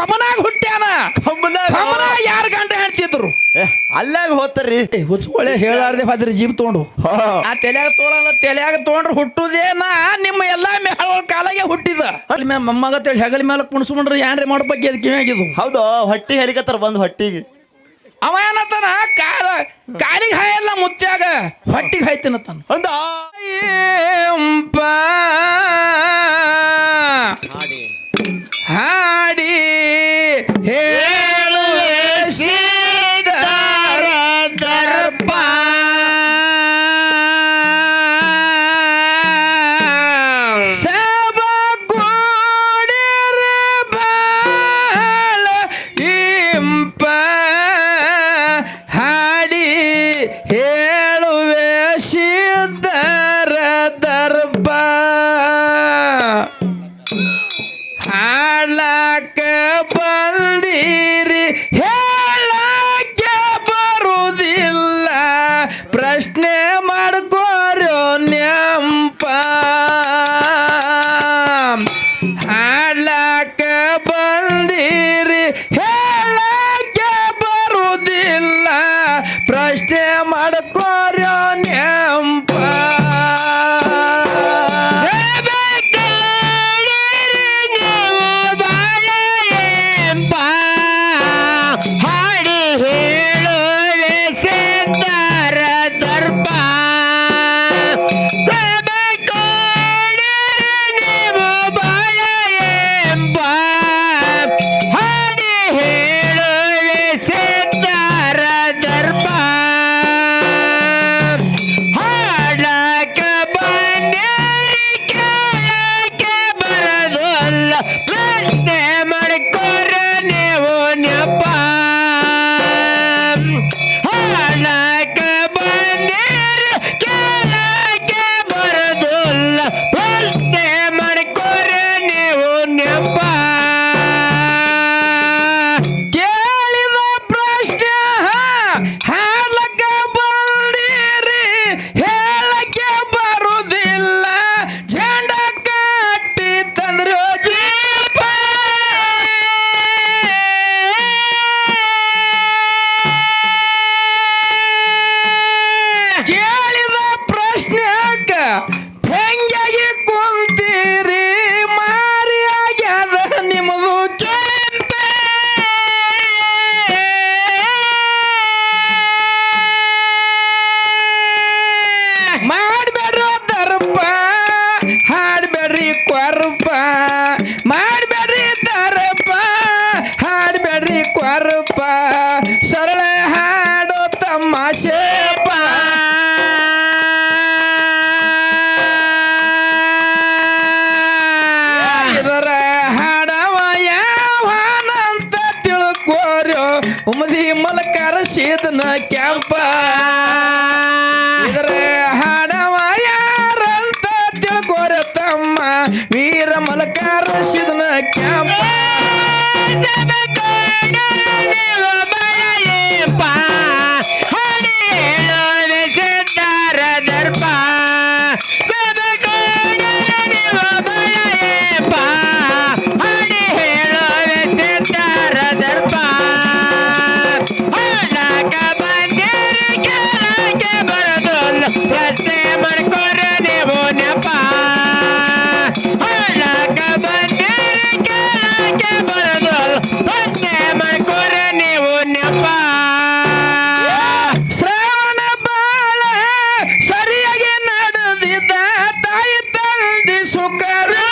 ಖಮನಾಗ ಹುಟ್ಟ್ಯಾನ? ಕಂಬದಾಗ ಖಮನ ಯಾರ ಗಂಡ ಹೆಣ್ತಿದ್ರು ಅಲ್ಲಾಗ ಹೋಗ್ತಾರ್ರಿ ಹುಚ್ಚುಕೊಳ್ಳೆ ಹೇಳಾರ್ದೆ ಅದ್ರ ಜೀಬ್ ತೊಗೊಂಡು. ಆ ತಲೆಯಾಗ ತೊಗೊಳಲ್ಲ ತಲೆಯಾಗ ತೊಗೊಂಡ್ರೆ ಹುಟ್ಟುದೇನ ನಿಮ್ಮ ಎಲ್ಲಾ ಮೇಳ ಕಾಲಾಗೆ ಹುಟ್ಟಿದ. ಅಲ್ಲಿ ಮೇ ಮೊಮ್ಮಗ ತೇಳಿ ಹೆಗಲ ಮೇಲೆ ಕುಣಿಸ್ಕೊಂಡ್ರೆ ಏನ್ರಿ ಮಾಡೋ ಬಗ್ಗೆ ಅದು ಕಿವಿಯಾಗಿದ್ದು ಹೌದು ಹೊಟ್ಟಿ ಹೆಲಿಕತ್ತಾರ ಬಂದು ಹೊಟ್ಟಿಗೆ. ಅವ ಏನತ್ತಾನ ಕಾಲ ಕಾಲಿಗೆ ಹಾಯಲ್ಲ ಮುತ್ಯಾಗ ಹೊಟ್ಟಿಗೆ ಹಾಯ್ತೇನತ್ತಾನ ಒಂದು ಹಾಡಿ ಹೇಳುವೆ ಸೀತಾರ ದರ್ಪ. ಸಬಕೋಡಿರ ಬಾಳ ಇಂಪ. ಹಾಡಿ ಹೇ mujeres.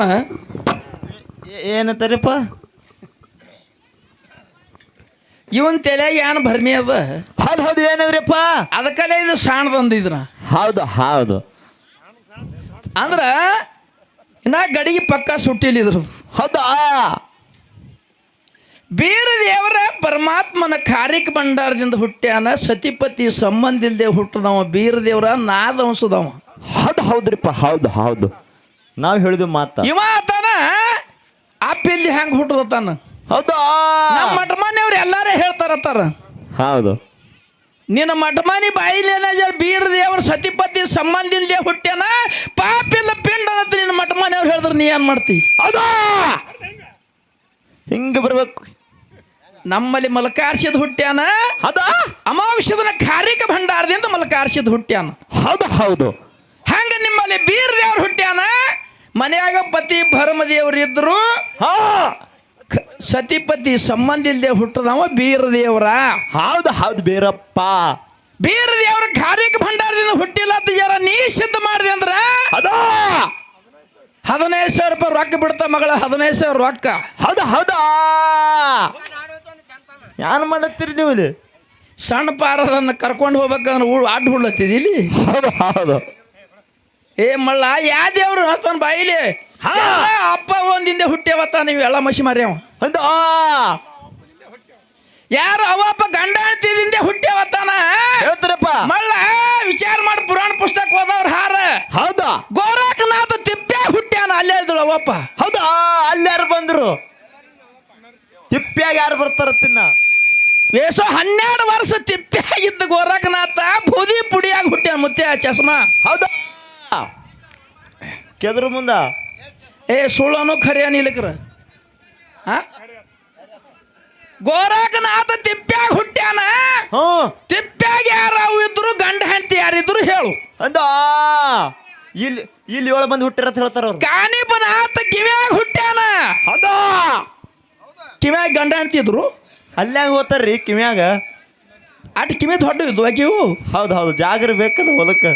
ಏನಂತಾನ ಏನಂತಾರಪ್ಪ ಇವನ್ ತಲೆಯಾಗ ಏನು ಭರ್ಮಿ ಅದ? ಹೌದು ಹೌದು ಏನಂದ್ರಪ್ಪ? ಅದಕ್ಕಲ್ಲೇ ಇದು ಸಾಣದಂದಿದ್ನ ಹೌದು ಹೌದು. ಅಂದ್ರ ನಾ ಗಡಿಗೆ ಪಕ್ಕ ಸುಟ್ಟಿಲ್ಲ ಇದ್ರದ್ದು ಹೌದಾ? ಬೀರ ದೇವರ ಪರಮಾತ್ಮನ ಕಾರ್ಯಕ್ಕೆ ಭಂಡಾರದಿಂದ ಹುಟ್ಟ್ಯಾನ ಸತಿಪತಿ ಸಂಬಂಧ ಇಲ್ದೆ ಹುಟ್ಟದವ ಬೀರ ದೇವರ ನಾದಂಸದವ ಹೌದು ಹೌದ್ರಿಪ್ಪ ಹೌದು ಹೌದು. ನಾವು ಹೇಳಿದ ಮಾತ. ಇವ ಆತನ ಅಪ್ಪಿಲ್ಲಿ ಹೆಂಗ್ ಹುಟ್ಟದತಾನ ಹೌದಾ? ನಮ್ಮ ಮಠಮಾನಿಯವ್ರು ಎಲ್ಲಾರೇ ಹೇಳ್ತಾರತ್ತಾರ. ಹೌದು. ನಿನ್ನ ಮಠಮಾನಿ ಬಾಯಿಲೇನ ಬೀರ ದೇವರ ಸತಿಪತಿ ಸಂಬಂಧ ಹುಟ್ಟೆನ ಹುಟ್ಟ್ಯಾನ? ಪಾಪಿಲ್ಲ ಪಿಂಡ ಅಂತ ನಿನ್ನ ಮಠಮಾನಿಯವ್ರು ಹೇಳಿದ್ರೆ ನೀ ಏನ್ ಮಾಡ್ತಿ? ಹೌದಾ? ಹಿಂಗೆ ಬರ್ಬೇಕು. ನಮ್ಮಲ್ಲಿ ಮಲಕಾರ್ಸಿದ ಹುಟ್ಟ್ಯಾನ? ಹೌದಾ? ಅಮಾವಾಸ್ಯದನ ಖಾರಿಕ ಭಂಡಾರದಿಂದ ಮಲಕಾರ್ಸಿದ ಹುಟ್ಟ್ಯಾನ. ಹೌದು ಹೌದು. ಹಂಗ ನಿಮ್ಮಲ್ಲಿ ಬೀರ್ ದೇವ್ರ ಹುಟ್ಟ್ಯಾನ? ಮನ್ಯಾಗ ಪತಿ ಭರಮ ದೇವ್ರು ಇದ್ರು ಹಾ ಸತಿಪತಿ ಸಂಬಂಧ ಇಲ್ಲದೆ ಹುಟ್ಟದವ ಬೀರದೇವರ. ಹೌದು ಹೌದು ಬೀರಪ್ಪ. ಬೀರ ಖಾರಿಕ ಭಂಡಾರದಿಂದ ಹುಟ್ಟಿಲ್ಲ ಅಂತ ಜರ ನೀ ಸಿದ್ಧ ಮಾಡಿದೆ ಅಂದ್ರ? ಅದ ಹದಿನೈದು ಸಾವಿರ ರೂಪಾಯಿ ರೊಕ್ಕ ಬಿಡ್ತಾ ಮಗಳ ಹದಿನೈದು ಸಾವಿರ ರೊಕ್ಕ. ಹೌದು ಹೌದಾ. ಯಾನ್ ಮಾಡತ್ತೀರಿ ನೀವು ಇಲ್ಲಿ? ಸಣ್ಣ ಪಾರದನ್ನ ಕರ್ಕೊಂಡು ಹೋಗ್ಬೇಕಂದ್ರೆ ಅಡ್ಡ ಹುಡ್ಲತ್ತಿದ್ದೀಲಿ ಹೌದು ಹೌದು. ಏ ಮಳ್ಳ ಯಾ ದೇವ್ರು ಆತನ ಬಾಯಿಲಿ? ಹಾ. ಅಪ್ಪ ಒಂದಿಂದೆ ಹುಟ್ಟ್ಯಾವತ್ತ ನೀವು ಎಲ್ಲ ಮಸಿ ಮಾರ್ಯಾವ ಒಂದು ಆ. ಯಾರು ಅವಪ್ಪ ಗಂಡ ಹೆಂಡ್ತಿದಿಂದೆ ಹುಟ್ಟ್ಯಾವತ್ತಾನ ಹೇಳ್ತಾರಪ್ಪ. ಮಳ್ಳ ವಿಚಾರ ಮಾಡಿ ಪುರಾಣ ಪುಸ್ತಕ ಓದವ್ರ ಹಾರ. ಹೌದಾ? ಗೋರಕನಾಥ ತಿಪ್ಪೆ ಹುಟ್ಟ್ಯಾನ ಅಲ್ಲೇ ಇದ್ದಳು ಅವಪ್ಪ ಹೌದಾ? ಅಲ್ಲಾರು ಬಂದ್ರು. ತಿಪ್ಪ್ಯಾಗ ಯಾರು ಬರ್ತಾರ ತಿನ್ನ? ವೇಸೋ ಹನ್ನೆರಡು ವರ್ಷ ತಿಪ್ಪೆ ಆಗಿದ್ದ ಗೋರಖನಾಥ ಬೂದಿ ಪುಡಿಯಾಗಿ ಹುಟ್ಟ್ಯಾನ ಮುತ್ತೆ ಚಸ್ಮಾ. ಹೌದಾ? ಕೆದ್ರ ಮುಂದ? ಏ ಸುಳ್ಳನು ಖರೆ ನಿಲಕ್ರ ಹಾ ಗೋರಖನಾಥ ತಿಪ್ಪ್ಯಾಗ ಹುಟ್ಟ್ಯಾನ? ತಿಪ್ಪ್ಯಾಗ ಯಾರು ಇದ್ರು ಗಂಡ ಹೆಂಡತಿ ಯಾರಿದ್ರು ಹೇಳು. ಅಂದ? ಇಲ್ಲಿ ಇಲ್ಲಿ ಏಳು ಬಂದು ಹುಟ್ಟಿರ ಹೇಳ್ತಾರ ಅವ್ರು. ಆತ ಕಿವ್ಯಾಗ ಹುಟ್ಟ್ಯಾನ? ಹೌದಾ ಕಿವ್ಯಾಗ ಗಂಡ ಹೆಂಡತಿ ಇದ್ರು? ಅಲ್ಲಾಗ ಹೋತಾರ್ರಿ ಕಿವ್ಯಾಗ. ಅಟ್ ಕಿವಿ ದೊಡ್ಡ ಇದ್ವು ಹೌದು ಹೌದು. ಜಾಗ್ರ ಬೇಕಲ್ಲ ಹೊಲಕ್ಕೆ.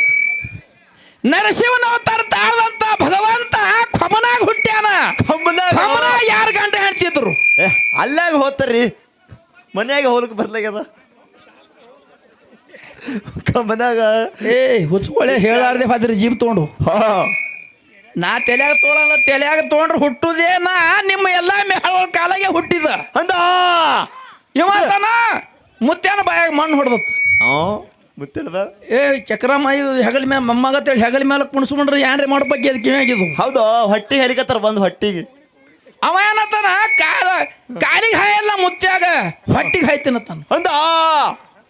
ನರಸಿಂಹನ ಅವತಾರ ತಾಳದಂತ ಭಗವಂತ ಖಮನಾಗ ಹುಟ್ಟ್ಯಾನ. ಖಮನ ಯಾರ ಯಾರು ಗಂಡ ಹೆಂಡತಿ ಇದ್ರು ಏ ಅಲ್ಲಾಗ ಹೋತರಿ ಮನ್ಯಾಗ ಹೊಲಕ್ಕೆ ಬರ್ಲಾಗ್ಯದ ಕಮನಾಗ ಏ ಹುಚ್ಕೊಳ್ಳೆ ಹೇಳಾರ್ದೆ ಹೋದ್ರಿ ಜೀಪ್ ತೊಗೊಂಡು. ನಾ ತಲೆಯಾಗ ತೋಳಲ್ಲ ತಲೆಯಾಗ ತೊಗೊಂಡ್ರೆ ಹುಟ್ಟುದೇ ನಾ ನಿಮ್ಮ ಎಲ್ಲಾ ಮೇಳ ಕಾಲಾಗೆ ಹುಟ್ಟಿದ. ಅಂದ. ಇವತ್ತನ ಮುತ್ಯಾನ ಬಾಯಾಗ ಮಣ್ಣು ಹೊಡೆದತ್. ಮುತ್ತಿಲ್ವ ಏ ಚಕ್ರಮಾಯಿ ಹೆಗಲ ಮ್ಯಾಲ ಮೊಮ್ಮಗತ್ತೇಳಿ ಹೆಗಲ ಮೇಲೆ ಕುಣಿಸ್ಕೊಂಡ್ರೆ ಏನ್ರಿ ಮಾಡೋ ಬಗ್ಗೆ ಅದಕ್ಕೆ ಕಿವಿಯಾಗಿದ್ದು ಹೌದು ಹೊಟ್ಟಿ ಹೆಲಿಕತ್ತಾರ ಬಂದು ಹೊಟ್ಟಿಗೆ. ಅವ ಏನತ್ತಾನ ಕಾಲ ಕಾಲಿಗೆ ಹಾಯಲ್ಲ ಮುತ್ಯಾಗ ಹೊಟ್ಟಿಗೆ ಹಾಯ್ತೀನತ್ತಾನ ಅಂದ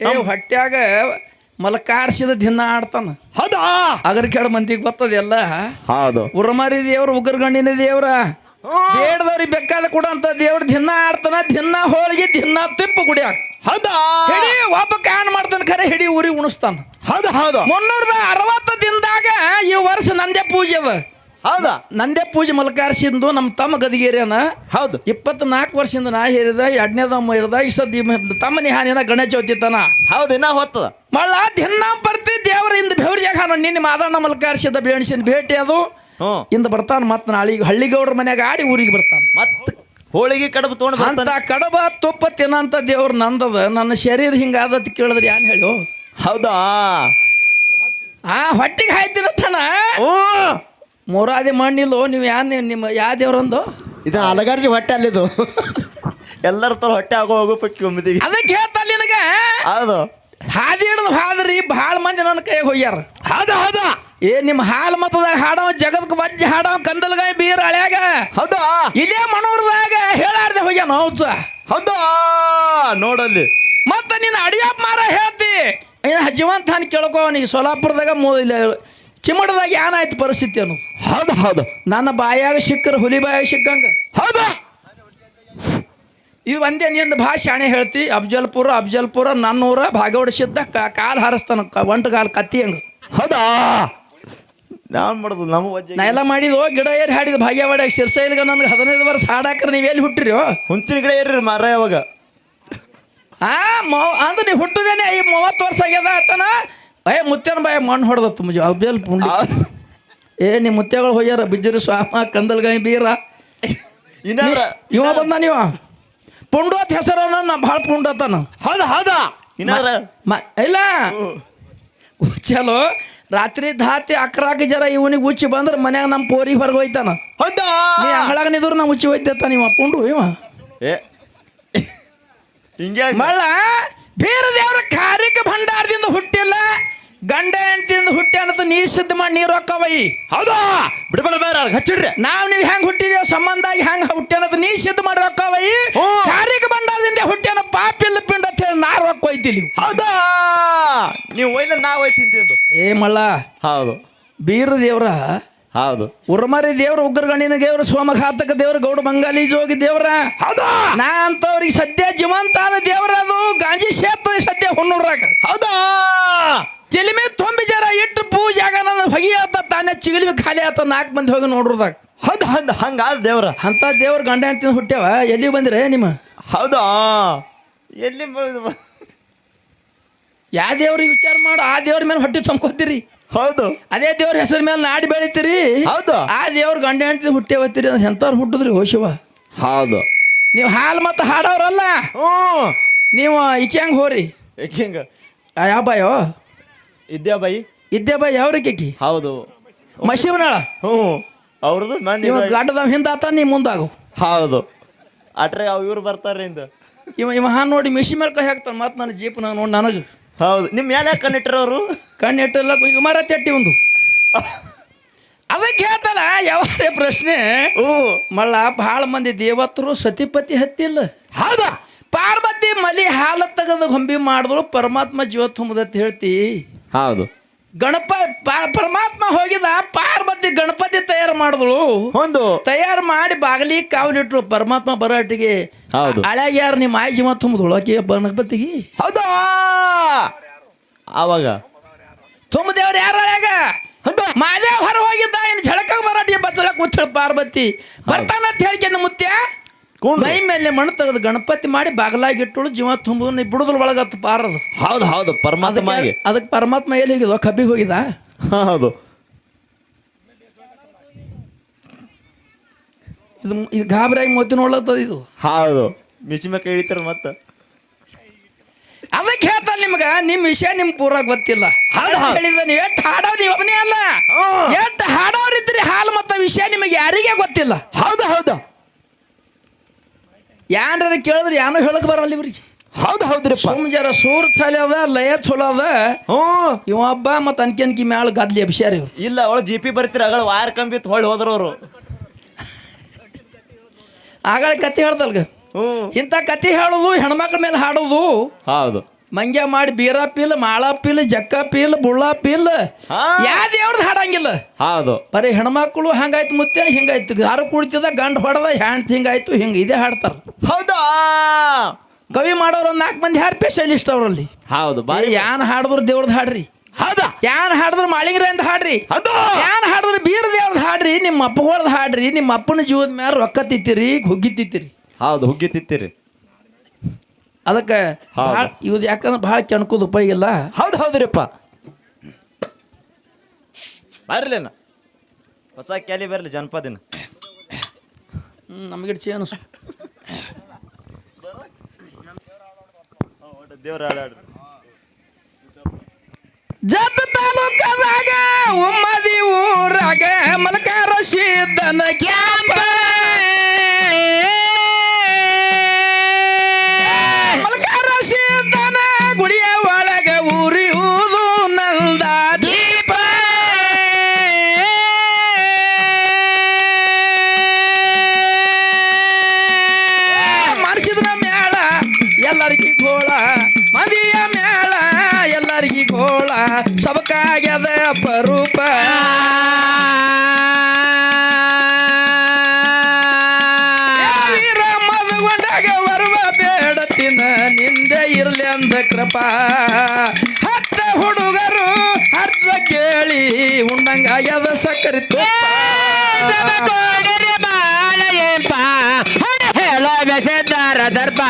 ಏ ಹೊಟ್ಟ್ಯಾಗ ಮಲಕಾರ್ಸಿದ ದಿನ ಆಡ್ತಾನ. ಹೌದಾ? ಅಗರ್ ಕೆಡ ಮಂದಿಗೆ ಬರ್ತದೆ ಎಲ್ಲ? ಹೌದು. ಉರಮಾರಿ ದೇವ್ರ ಉಗ್ರಗಣ್ಣಿನ ದೇವ್ರ ಬೇಡದವ್ರಿಗೆ ಬೇಕಾದ ಕೊಡ ಅಂತ ದೇವ್ರ ದಿನ ಆಡ್ತಾನ ದಿನ ಹೋಳಿಗೆ ದಿನ ತಿಪ್ಪು ಕುಡಿಯಾಕ. ಹೌದಾ? ಹಿಡಿ ಒಬ್ಬ ಕಾನ್ ಮಾಡ್ತಾನ ಖರೆ ಹಿಡಿ ಊರಿಗೆ ಉಣಿಸ್ತಾನ. ಹೌದು ಹೌದು. ಮುನ್ನೂರದ ಅರವತ್ತು ದಿನದಾಗ ಈ ವರ್ಷ ನಂದೇ ಪೂಜೆ ಅದ. ಹೌದಾ? ನಂದೇ ಪೂಜೆ ಮಲಕಾರಿಸಿದ್ದು ನಮ್ಮ ತಮ್ಮ ಗದಿಗೇರಿಯನ. ಹೌದು. ಇಪ್ಪತ್ನಾಲ್ಕು ವರ್ಷದಿಂದ ನಾ ಹೇರಿದ ಎರಡನೇದಮ್ಮ ಇರದ ಈ ಸದ್ದಿ ತಮ್ಮ ನಿಹಾನಿನ ಗಣೇಶ ಚೌತಿ ತನ ಹೌದು ಇನ್ನ ಹೊತ್ತದ. ಮಳ್ಳ ದಿನ ಬರ್ತಿ ದೇವರಿಂದ ಬೆವ್ರಿಗೆ ಬೆವ್ರಿಯಾಗ ನಿನ್ನೆ ಮಾದಣ್ಣ ಮಲ್ಕಾರ್ಸಿದ ಬೇಣಿಸಿನ ಭೇಟಿ ಅದು. ಇಂದ ಬರ್ತಾನ ಮತ್ತೆ ನಾಳೆ ಹಳ್ಳಿಗೌಡ್ರ ಮನ್ಯಾಗ ಆಡಿ ಊರಿಗೆ ಬರ್ತಾನ. ಮತ್ ಹೋಳಿಗೆ ಕಡಬ ತೊಗೊಂಡು ಅಂತ ಕಡಬ ತುಪ್ಪ ತಿನ್ನಂತ ದೇವ್ರ ನಂದದ. ನನ್ನ ಶರೀರ ಹಿಂಗಾದತ್ ಕೇಳಿದ್ರಿ ಏನ್ ಹೇಳು? ಹೌದಾ? ಆ ಹೊಟ್ಟಿಗೆ ಹಾಯ್ತಿರತ್ತಾನ? ಓ ಮೂರಾದಿ ಮಣ್ಣಿಲ್ಲೋ ನೀವು ಯಾನ್ ನಿಮ್ಮ ಯಾವ ದೇವ್ರಂದು? ಇದು ಅಲಗಾರ್ಜಿ ಹೊಟ್ಟೆ ಅಲ್ಲಿದು. ಎಲ್ಲರ ತರ ಹೊಟ್ಟೆ ಆಗೋ ಹೋಗೋ ಪಕ್ಕಿ ಒಮ್ಮಿದಿಗೆ. ಅದಕ್ಕೆ ಹೇಳ್ತಾ ನಿನಗೆ? ಹೌದು. ಹಾದಿ ಹಿಡಿದು ಹಾದ್ರಿ ಭಾಳ ಮಂದಿ ನನ್ನ ಕೈಗೆ ಹೋಗ್ಯಾರ. ಹೌದಾ ಹೌದಾ. ಏ ನಿಮ್ಮ ಹಾಲು ಮತದಾಗ ಹಾಡೋ ಜಗದ್ಕ ಬಜ್ಜಿ ಹಾಡೋ ಕಂದಲ್ಗಾಯಿ ಬೀರ್ ಹಳ್ಯಾಗ. ಹೌದು? ಇದೇ ಮನೋರದಾಗ ಹೇಳಾರ್ದೆ ಹೋಗ್ಯಾನ ಹೌದು ಹೌದಾ? ನೋಡಲ್ಲಿ. ಮತ್ತ ನೀನು ಅಡಿಯಪ್ಪ ಮಾರ ಹೇಳ್ತಿ. ಏನ ಜೀವಂತ ಹಾನಿ ಕೇಳ್ಕೊ ಅವನಿಗೆ. ಸೋಲಾಪುರದಾಗ ಮೋ ಇಲ್ಲ ಚಿಮ್ಮಡದಾಗ ಏನಾಯ್ತು ಪರಿಸ್ಥಿತಿ ಅನ್ನು ಹೌದು ಹೌದು. ನನ್ನ ಬಾಯಾಗ ಸಿಕ್ಕರು ಹುಲಿ ಬಾಯಾಗ ಸಿಕ್ಕಂಗ. ಹೌದು? ಇದು ಒಂದೇ ನಿಂದು ಭಾಷೆ ಆಣೆ ಹೇಳ್ತಿ. ಅಫ್ಜಲ್ಪುರ ಅಫ್ಜಲ್ಪುರ ನನ್ನೂರ ಭಾಗವಡಿಸಿದ್ದ ಕಾಲು ಹಾರಿಸ್ತಾನ ಒಂಟು ಕಾಲು ಕತ್ತಿ ಹಂಗ. ಹೌದಾ? ನಾನ್ ಮಾಡುದು ನಮ್ಮ ವಜ್ಜೆ ನಾ ಎಲ್ಲ ಮಾಡಿದ್ವು ಗಿಡ ಏರಿ ಹಾಡಿದ ಭಾಗ್ಯವಾಡ್ಯಾಗ ಸಿರ್ಸೈಲ್ಗ ನನಗೆ ಹದಿನೈದು ವರ್ಷ ಹಾಡಾಕ್ರ ನೀವು ಎಲ್ಲಿ ಹುಟ್ಟಿರಿ? ಹುಂಚಿನ ಗಿಡ ಏರಿ ಮರ ಯಾವಾಗ ಆ ಮೊ ಅಂದ್ರೆ ನೀವು ಹುಟ್ಟುದೇನೆ ಈ ಮೂವತ್ತು ವರ್ಷ ಆಗ್ಯದ ಆತನ? ಅಯ್ಯ ಮುತ್ತೇನ ಬಾಯ ಮಣ್ಣು ಹೊಡೆದ ತುಂಬ ಅಬ್ಜಲ್ ಪುಂಡಿ. ಏ ನಿಮ್ಮ ಮುತ್ತೆಗಳು ಹೋಗ್ಯಾರ ಬಿಜ್ಜರಿ ಸ್ವಾಮ ಕಂದಲ್ಗಾಯಿ ಬೀರ. ಇವ ಬಂದ ನೀವ? ಪುಂಡೋತ್ ಹೆಸರನ್ನ ನಾ ಭಾಳ ಪುಂಡತನ ಹೌದಾ ಹೌದಾ. ಇನ್ನಾರ? ಇಲ್ಲ. ಚಲೋ ರಾತ್ರಿ ಧಾತಿ ಅಕ್ರಾಕ ಜರ ಇವನಿಗೆ ಉಚ್ಚಿ ಬಂದ್ರೆ ಮನ್ಯಾಗ ನಮ್ಮ ಪೋರಿಗೆ ಹೊರಗೆ ಹೋಯ್ತಾನ. ಹೌದಾ! ನೀ ಅಂಗಳಾಗ ನಿದ್ರು ನಾ ಉಚ್ಚಿ ಹೋಯ್ತಾನ ಇವ ಪುಂಡು ಇವ. ಏ ಹಿಂಗೆ ಮಳ್ಳ ಬೇರೆ ದೇವ್ರ ಭಂಡಾರದಿಂದ ಹುಟ್ಟಿಲ್ಲ ಗಂಡ ಹೆಂಡತಿಯಿಂದ ಹುಟ್ಟಿ ಅಂತ ನೀ ಸಿದ್ಧ ಮಾಡಿ ನೀರು ಹಾಕವೈ ಹೌದಾ? ಬಿಡಬಲ್ಲ ಬೇಡ ಹಚ್ಚಿಡ್ರಿ. ನಾವ್ ನೀವ್ ಹೆಂಗ್ ಹುಟ್ಟಿದೇವ್ ಸಂಬಂಧ ಆಗಿ ಹೆಂಗ್ ಹುಟ್ಟಿ ಅನ್ನೋದು ನೀ ಸಿದ್ಧ ಮಾಡಿ ರೊಕ್ಕವೈ ಹ್ಞೂ. ಹುಟ್ಟಿ ಅನ್ನೋ ಪಾಪ ಇಲ್ಲ ಪಿಂಡ ಅಂತ ಹೇಳಿ ನಾ ರೊಕ್ಕ ಒಯ್ತಿಲಿ ಹೌದಾ? ನೀವು ಒಯ್ಲ ನಾ ಒಯ್ ತಿಂತಿದ್ದು ಏ ಮಳ್ಳ ಹೌದು. ಬೀರ ದೇವ್ರ ಹೌದು. ಉರ್ಮರಿ ದೇವ್ರ ಉಗ್ರಗಣ್ಣಿನ ದೇವ್ರ ಸೋಮಘಾತಕ ದೇವ್ರ ಗೌಡ ಬಂಗಾಲಿ ಜೋಗಿ ದೇವ್ರ. ಹೌದಾ? ನಾ ಅಂತವ್ರಿಗೆ ಸದ್ಯ ಜೀವಂತ ಆದ ದೇವ್ರ ಅದು. ಗಾಂಜಿ ಶೇಪ್ ಸದ್ಯ ಹುಣ್ಣೂರಾಗ. ಹೌದಾ? ಚಿಲಿಮೆ ತುಂಬಿ ಜರ ಇಟ್ಟು ಪೂಜಾಗ ನನ್ನ ಹೊಗಿ ಆತ ತಾನೇ ಚಿಗಿಲಿಮೆ ಖಾಲಿ ಆತ ನಾಲ್ಕು ಮಂದಿ ಹೋಗಿ ನೋಡ್ರದಾಗ. ಹೌದು ಹಂಗ ಹಂಗಾದ ದೇವ್ರ. ಅಂತ ದೇವ್ರ ಗಂಡ ಹೆಂಡ್ತಿನ ಹುಟ್ಟ್ಯಾವ ಎಲ್ಲಿ ಬಂದ್ರೆ ನಿಮ್ಮ? ಹೌದಾ? ಎಲ್ಲಿ ಬ- ಯಾವ ದೇವ್ರಿಗೆ ವಿಚಾರ ಮಾಡು ಆ ದೇವ್ರ ಮೇಲೆ ಹೊಟ್ಟಿ ತುಂಬ್ಕೋತೀರಿ. ಹೌದು. ಅದೇ ದೇವ್ರ ಹೆಸರು ಮೇಲೆ ನಾಡಿ ಬೆಳಿತೀರಿ. ಹೌದು. ಆ ದೇವ್ರ ಗಂಡ ಹೆಂಡ್ತಿ ಹುಟ್ಟ್ಯಾವತ್ತೀರಿ ಅಂತ ಎಂಥವ್ರು ಹುಟ್ಟಿದ್ರಿ ಓ ಶಿವ? ಹೌದು. ನೀವು ಹಾಲು ಮತ್ತು ಹಾಡೋರಲ್ಲ ಹ್ಞೂ ನೀವು ಈಕೆ ಹಂಗೆ ಹೋರಿ? ಯಾಕೆ ಹಿಂಗ ಯಾವ ಬಾಯೋ? ಇದ್ಯಾ ಬೈ? ಇದ್ದೇ ಬಾಯ್ ಯಾವ ಕೇಕಿ ಹೌದು. ಮಶಿವನಾಳ? ಹ್ಞೂ. ಅವ್ರದ್ದು ಮಂದಿ ಇವ ಹಿಂದೆ ಹಿಂದಾತ ನೀ ಮುಂದಾಗು ಹೌದು. ಅಟ್ರೆ ಅವ್ ಇವ್ರು ಬರ್ತಾರೆ ಇಂದ ಇವ ಇವ ಹಾ ನೋಡಿ ಮಿಷಿ ಮೇಲೆ ಕೈ ಹಾಕ್ತಾನೆ ಮತ್ತೆ ನನ್ನ ಜೀಪ್ ನಾನು ನೋಡಿ ನನಗೆ. ಹೌದು. ನಿಮ್ಮ ಮೇಲೆ ಕಣ್ಣಿಟ್ರ ಅವರು? ಕಣ್ಣಿಟ್ಟೆಲ್ಲ ಮರ ತೆಟ್ಟಿ ಒಂದು. ಅದಕ್ಕೆ ಹೇಳ್ತಲ್ಲ ಯಾವದೇ ಪ್ರಶ್ನೆ. ಹ್ಞೂ. ಮಳ್ಳ ಭಾಳ ಮಂದಿ ದೇವತರು ಸತಿಪತಿ ಹತ್ತಿಲ್ಲ. ಹೌದಾ? ಪಾರ್ವತಿ ಮಲಿ ಹಾಲ ತೆಗೆದು ಗೊಂಬಿ ಮಾಡಿದ್ರು ಪರಮಾತ್ಮ ಜೀವ ತುಂಬದತ್ ಹೇಳ್ತಿ. ಹೌದು. ಗಣಪ ಪಾ- ಪರಮಾತ್ಮ ಹೋಗಿದ ಪಾರ್ವತಿ ಗಣಪತಿ ತಯಾರು ಮಾಡಿದಳು. ಒಂದು ತಯಾರು ಮಾಡಿ ಬಾಗ್ಲಿ ಕಾವಲಿಟ್ರು ಪರಮಾತ್ಮ ಬರಾಟಿಗೆ ಹೌದು. ಹಳ್ಯಾಗ ಯಾರು ನಿಮ್ಮ ಆಯಿ ಜೀವ ತುಂಬಿದಳು? ಆಕೆ ಗಣಪತಿಗೆ? ಹೌದಾ? ಅವಾಗ? ತುಂಬದೇವ್ರು ಯಾರು ಹಳ್ಯಾಗ ಹೌದಾ. ಮಾದೇವ್ ಹೊರ ಹೋಗಿದ್ದ ಏನು ಝಳಕ ಬರಾಟಿಗೆ ಬಚ್ಚಳ ಕೂತಳು ಪಾರ್ವತಿ. ಬರ್ತಾನಂತ ಹೇಳ್ಕೊಂಡು ಮುತ್ಯ. ಮೈ ಮೇಲೆ ಮಣ್ಣು ತೆಗೆದು ಗಣಪತಿ ಮಾಡಿ ಬಾಗಲಾಗಿ ಇಟ್ಟಳು ಜೀವ ತುಂಬ ನೀ ಬಿಡುದ್ರ ಒಳಗತ್ತು ಪಾರದು ಹೌದು ಹೌದು ಪರಮಾತ್ಮ ಅದಕ್ಕೆ ಪರಮಾತ್ಮ ಎಲ್ಲಿ ಹೋಗಿದ್ವ ಕಬ್ಬಿಗೆ ಹೋಗಿದ ಹೌದು. ಇದು ಇದು ಗಾಬರಿಯಾಗಿ ಮೋತಿ ನೋಡ್ಲತ್ತದ ಇದು. ಹೌದು. ಮಿಸಿಮ ಕೇಳಿತಾರ ಮತ್ತ. ಅದಕ್ಕೆ ಹೇಳ್ತಾನೆ ನಿಮ್ಗ ನಿಮ್ ವಿಷಯ ನಿಮ್ ಪೂರ ಗೊತ್ತಿಲ್ಲ. ಹೇಳಿದ ನೀವು ಎಷ್ಟು ಹಾಡೋ ನೀವು ಒಬ್ಬನೇ ಅಲ್ಲ. ಎಷ್ಟು ಹಾಡೋರಿದ್ರಿ ಹಾಲು ಮತ್ತ ವಿಷಯ ನಿಮಗೆ ಯಾರಿಗೆ ಗೊತ್ತಿಲ್ಲ. ಹೌದು ಹೌದು. ಯಾನ್ರ ಕೇಳಿದ್ರೆ ಯಾನು ಹೇಳಕ್ ಬರಲ್ಲ ಇವ್ರಿಗೆ. ಹೌದು ಹೌದ್ರಿ ಸುಮ್ ಜರ ಸೂರ್ ಚಲಿ ಅದ ಲಯ ಚಲೋ ಅದ. ಹ್ಞೂ. ಇವ ಹಬ್ಬ ಮತ್ತು ಅನ್ಕೆನ್ಕಿ ಮ್ಯಾಲ ಗದ್ಲಿ ಅಭಿಷಾರಿ ಇವ್ರು. ಇಲ್ಲ ಅವಳು ಜಿ ಪಿ ಬರ್ತೀರ ಅಗಳ ವಾಯರ್ ಕಂಬಿ ಹೊಳ್ಳಿ ಹೋದ್ರವ್ರು ಆಗಳ ಕತೆ ಹೇಳ್ದಲ್ಗ? ಹ್ಞೂ. ಇಂಥ ಕತೆ ಹೇಳೋದು ಹೆಣ್ಮಕ್ಳ ಮೇಲೆ ಹಾಡೋದು. ಹೌದು. ಮಂಗ್ಯ ಮಾಡಿ ಬೀರ ಪಿಲ್ ಮಾಳ ಪಿಲ್ ಜಕ್ಕ ಪಿಲ್ ಬುಳ್ಳ ಪೀಲ್. ಯಾ ದೇವ್ರದ್ದು ಹಾಡಂಗಿಲ್ಲ. ಹೌದು. ಬರೀ ಹೆಣ್ಮಕ್ಳು ಹಂಗಾಯ್ತು ಮುತ್ತೆ ಹಿಂಗಾಯ್ತು. ಯಾರು ಕುಡ್ತದ ಗಂಡ ಹೊಡೆದ ಹ್ಯಾಂಡ್ ಹಿಂಗಾಯ್ತು ಹಿಂಗೆ ಇದೇ ಹಾಡ್ತಾರ. ಹೌದಾ? ಕವಿ ಮಾಡೋರು ಒಂದು ನಾಲ್ಕು ಮಂದಿ ಯಾರು ಸ್ಪೆಷಲಿಸ್ಟ್ ಅವರಲ್ಲಿ? ಹೌದು ಬಾರಿ ಯಾನ್ ಹಾಡಿದ್ರು ದೇವ್ರದ್ದು ಹಾಡ್ರಿ. ಹೌದಾ? ಯಾನ್ ಹಾಡಿದ್ರು ಮಾಳಿಂಗ್ರ ಅಂತ ಹಾಡ್ರಿ. ಹೌದು? ಯಾನ್ ಹಾಡಿದ್ರು ಬೀರ್ ದೇವ್ರದ್ದು ಹಾಡ್ರಿ ನಿಮ್ಮ ಅಪ್ಪಗಳ್ದು ಹಾಡ್ರಿ ನಿಮ್ಮ ಅಪ್ಪನ ಜೀವದ ಮ್ಯಾಲ ರೊಕ್ಕ ತಿತ್ತಿರಿ ಹುಗ್ಗಿ ತಿತ್ತಿರಿ. ಹೌದು ಹುಗ್ಗಿ ತಿತ್ತೀರಿ. ಅದಕ್ಕೆ. ಭಾಳ ಇವ್ದು ಯಾಕಂದ್ರೆ ಭಾಳ ಕೆಣಕೋದು ಉಪಯೋಗ ಇಲ್ಲ. ಹೌದು ಹೌದ್ರಿಪ್ಪ. ಬರ್ಲೇನ. ಹೊಸ ಕ್ಯಾಲಿ ಬರ್ಲಿ ಜನಪದಿನ. ನಮಗೆ ಚೇನು ದೇವ್ರ ಹಾಡಾಡ್ರಿ. ಜತ್ ತಾಲೂಕದಾಗ ಉಮ್ಮದಿ ಊರಾಗ ಮಲಕಾರ ಸಿದ್ದನ ಕ್ಯಾಂಪ. ಎಲ್ಲರಿಗಿ ಗೋಳ. ಮದಿಯ ಮೇಳ, ಎಲ್ಲರಿಗಿ ಗೋಳ. ಸಬಕಾಗ್ಯದ ಅಪರೂಪ. ವೀರ ಮದುಗೊಂಡಾಗ ಬರುವ ಬೇಡತಿನ ನಿಂದೆ ಇರ್ಲಿ ಅಂದ ಕೃಪಾ. ಹತ್ತ ಹುಡುಗರು, ಅರ್ಧ ಕೇಳಿ ಉಂಡಂಗಾಗ್ಯದ ಸಕ್ಕರೆ ತುಪ್ಪ. ಹೇಳೋ ಬೆಸೆದಾರ ದರ್ಪ.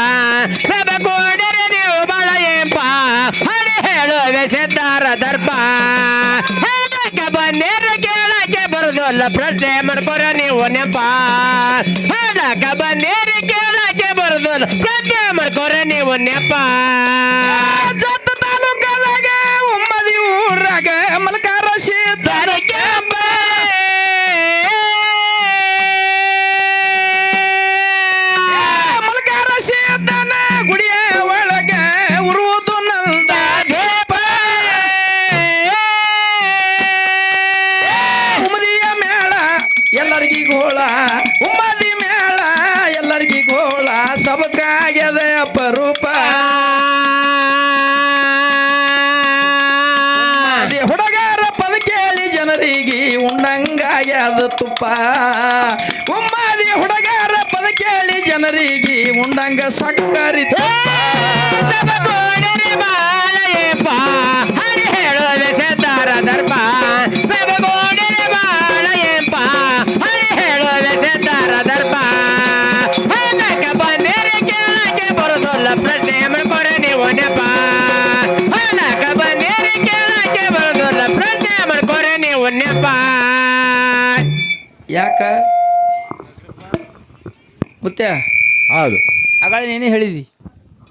ಬರುದಲ್ಲ ಪ್ರಶ್ನೆ ಮಾಡ್ಕೊರ ನೀವು ನೆಪ. ಹಾಡಕ ಬನ್ನೇರಿ ಕೇಳಕ್ಕೆ ಬರುದಲ್ಲ ಪ್ರಶ್ನೆ ಮಾಡ್ಕೊರ ನೀವು ನೆಪ. ಮಾಡ್ಕೊರೆ ನೀವು ನೆಪ ಯಾಕ? ಮುತ್ಯ? ಹೌದು. ಆಗಳ ನೀನೇ ಹೇಳಿದಿ.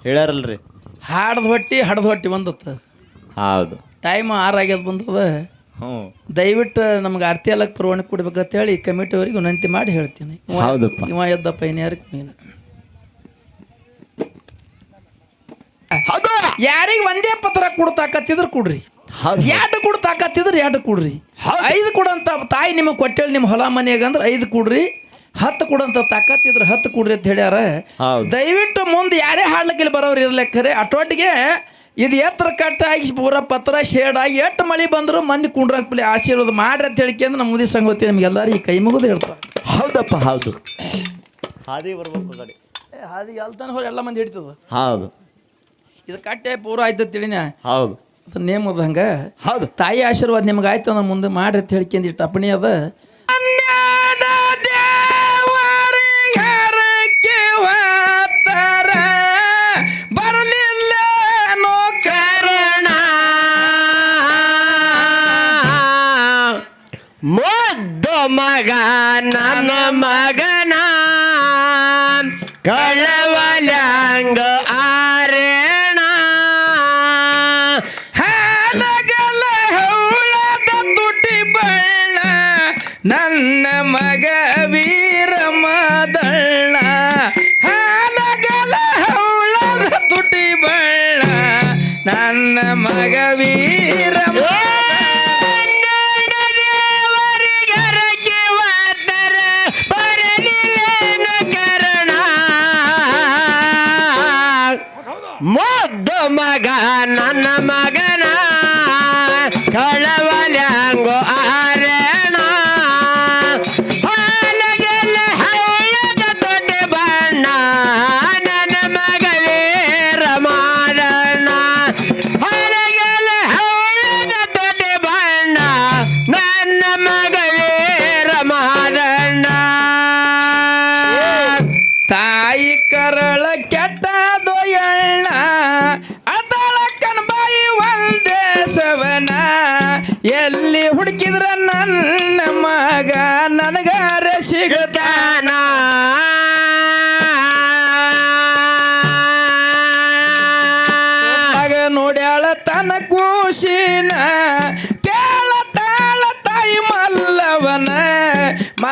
ಹೇಳ್ಯಾರಲ್ರಿ ಹಾಡ್ದ ಹೊಟ್ಟಿ ಹಡ್ದ ಹೊಟ್ಟಿ ಬಂದತ್ತ. ಹೌದು. ಟೈಮ್ ಆರಾಗ್ಯದ ಬಂದದ. ಹ್ಞೂ ದಯವಿಟ್ಟು ನಮ್ಗೆ ಆರ್ತಿ ಅಲ್ಲಕ್ಕೆ ಪರವಾನಗಿ ಕೊಡ್ಬೇಕಂತ ಹೇಳಿ ಕಮಿಟಿಯವರಿಗೆ ವಿನಂತಿ ಮಾಡಿ ಹೇಳ್ತೀನಿ. ಇವ- ಹೌದಪ್ಪ. ಇವ ಎದ್ದಪ್ಪ ಇನ್ಯಾರಿಗೆ ನೀನು ಹೌದು. ಯಾರಿಗೆ ಒಂದೇ ಪತ್ರ ಕೊಡ್ತಾಕತ್ತಿದ್ರು ಕೊಡ್ರಿ. ಹೌದು. ಎರಡು ಕೊಡ್ತಾಕತ್ತಿದ್ರು ಎರಡು ಕೊಡ್ರಿ. ಐದು ಕೊಡಂತ ತಾಯಿ ನಿಮಗೆ ಕೊಟ್ಟೇಳಿ ನಿಮ್ಮ ಹೊಲ ಮನೆಯಾಗ ಅಂದ್ರೆ ಐದು ಕೊಡ್ರಿ. ಹತ್ತು ಕೊಡಂತ ತಾಕತ್ತಿದ್ರೆ ಹತ್ತು ಕೊಡ್ರಿ ಅಂತ ಹೇಳ್ಯಾರ. ದಯವಿಟ್ಟು ಮುಂದೆ ಯಾರೇ ಹಾಡ್ಲಿಕ್ಕೆ ಇಲ್ಲಿ ಬರೋರು ಇರ್ಲಿಕ್ಕರೆ ಅಟೋಟಿಗೆ ಇದು ಎತ್ತರ ಕಟ್ಟಾಗಿ ಪೂರ ಪತ್ರ ಶೇಡಾಗಿ ಆಗಿ ಎಷ್ಟು ಮಳೆ ಬಂದರೂ ಮಂದಿ ಕುಂಡ್ರಂಗ್ ಆಶೀರ್ವಾದ ಮಾಡ್ರಿ ಅಂತ ಹೇಳಿಕೆ ನಮ್ಮ ಮುದಿ ಸಂಗತಿ ನಿಮ್ಗೆಲ್ಲರೂ ಈ ಕೈ ಮುಗಿದು ಹೇಳ್ತಾರೆ. ಹೌದಪ್ಪ ಹೌದು. ಹಾದಿ ಬರ್ಬೇಕು ಗಾಡಿ. ಹಾದಿ ಅಲ್ತಾನ ಹೊರ ಎಲ್ಲ ಮಂದಿ ಹಿಡಿತದ. ಹೌದು. ಇದು ಕಟ್ಟೆ ಪೂರ ಆಯ್ತು ತಿಳಿನ? ಹೌದು. ಅದು ನೇಮ್ ಅದ ಹಂಗೆ? ಹೌದು. ತಾಯಿ ಆಶೀರ್ವಾದ ನಿಮ್ಗೆ ಆಯ್ತು ಅಂದ್ರೆ ಮುಂದೆ ಮಾಡ್ರಿ ಅಂತ ಹೇಳ್ಕೊಂಡು ಟಪ್ಪಣಿ ಅದ. ಮುದ್ದು ಮಗ ನನ್ನ ಮಗನ ಕಳವಲಂಗ ಆರೇಣ. ಹಾಲಗಲ ಹೌಳದ ತುಟಿ ಬಳ್ಳ ನನ್ನ ಮಗ ವೀರ ಮಾದಳ್ಳ. ಹಾಲಗಲ ಹೌಳದ ತುಟಿ ಬಳ್ಳ ನನ್ನ ಮಗ ವೀರ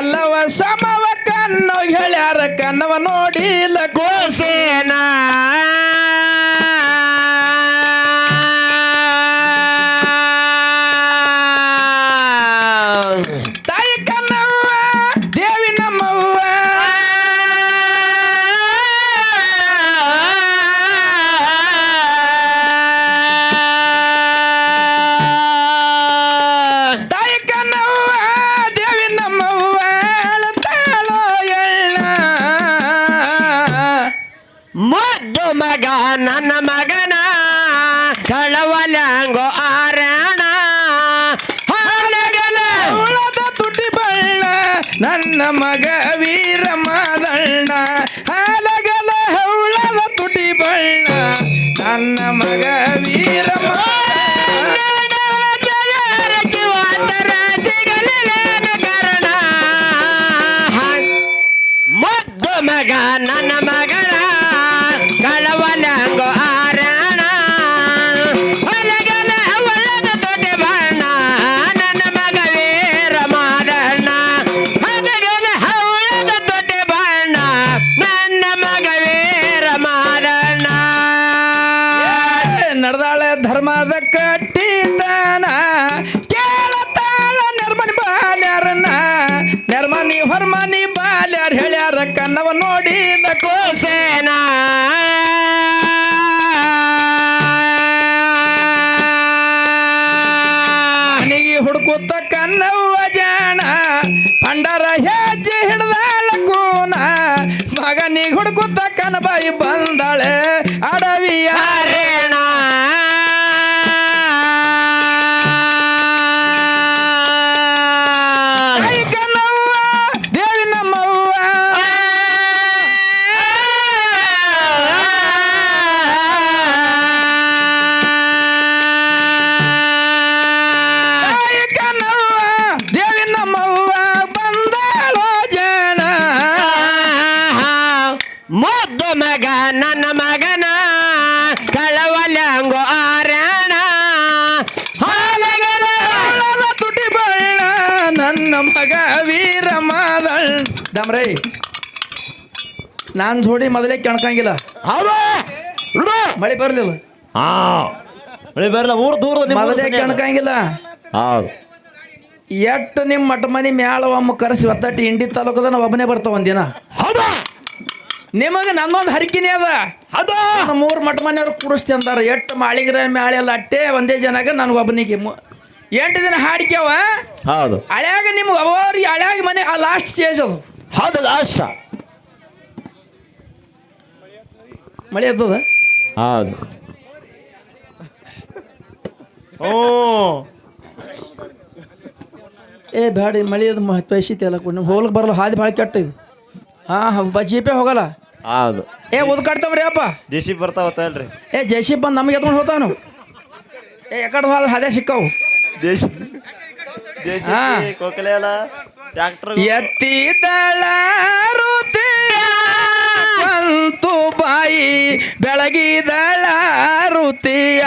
ಮಲ್ಲವ ಸಮವ ಕಣ್ಣು ಹೇಳ್ಯಾರ ಕನ್ನವ ನೋಡಿಲ್ಲ ಗೋಸೇನ ನನ್ನ ಮಗ ನಾನ್ ಜೋಡಿ ಮೊದಲೇ ಕೆಣ್ಕಂಗಿಲ್ಲ. ಹೌದಾ? ನೋಡು. ಮಳೆ ಬರ್ಲಿಲ್ಲ. ಹಾ. ಮಳೆ ಬರಲ್ಲ ಊರ್ ದೂರ ನಿಮ್ಮ ಊರ್ ಮೊದಲೇ ಸನಿಹ. ಕೆಣ್ಕಂಗಿಲ್ಲ. ಹೌದು. ಎಟ್ಟು ನಿಮ್ಮ ಮಠ ಮನಿ ಮ್ಯಾಳ ಒಮ್ಮ ಕರೆಸಿ ಒತ್ತಟ್ಟಿ ಹಿಂಡಿ ತಾಲೂಕದ ನಾವು ಒಬ್ಬನೇ ಬರ್ತಾವ ಒಂದಿನ. ಹೌದಾ? ನಿಮಗೆ ನನ್ನೊಂದು ಹರಿಕಿನೇ ಅದ. ಹೌದಾ? ನಮ್ಮ ಮೂರು ಮಠ ಮನೆಯವ್ರು ಕೂಡಿಸ್ತಿ ಅಂತಾರೆ ಎಷ್ಟು ಮಾಳಿಗ್ರ ಮ್ಯಾಳ ಎಲ್ಲ ಅಟ್ಟೆ ಒಂದೇ ಜನಾಗ ನಾನು ಒಬ್ಬನಿಗೆ. ಮು- ಎಂಟು ದಿನ ಹಾಡ್ಕ್ಯಾವ. ಹೌದು. ಹಳ್ಯಾಗ ನಿಮ್ಗೆ ಅವರಿಗೆ ಹಳ್ಯಾಗ ಮನೆ ಆ ಲಾಸ್ಟ್ ಸ್ಟೇಜ್ ಅದು. ಹೌದು ಲಾಸ್ಟ್ ಮಳೆ ಹಬ್ಬವ? ಹೌದು. ಓ. ಏ ಬೇಡಿ ಮಳೆ ಅದು ಪೈಸಿತಿ ಅಲ್ಲ ಕೊಡಿ ಹೋಗ್ಲಿಕ್ಕೆ ಬರಲ್ಲ ಹಾದಿ ಭಾಳ ಕೆಟ್ಟ ಇದು. ಹಾಂ ಜೀಪೇ ಹೋಗಲ್ಲ? ಹೌದು. ಏ ಉದ್ಕಡ್ತಾವ್ರಿ ಅಪ್ಪ. ಜೆ ಸಿ ಬರ್ತಾವತ್ತಲ್ರಿ ಏ ಜೆ ಸಿ ಬಂದು ನಮಗೆ ಎತ್ಕೊಂಡು ಹೋಗ್ತಾವನು ಏ ಎಕಡೆ ಹೋದ ಹಾದೇ ಸಿಕ್ಕಾವು. ಕೋಕಲೆ ಅಲ್ಲ ಟ್ರ್ಯಾಕ್ಟರ್ ಎತ್ತಿದಳ ಋತಿಯ ಸ್ವಂತು ಬಾಯಿ ಬೆಳಗಿದಳ ಋತಿಯ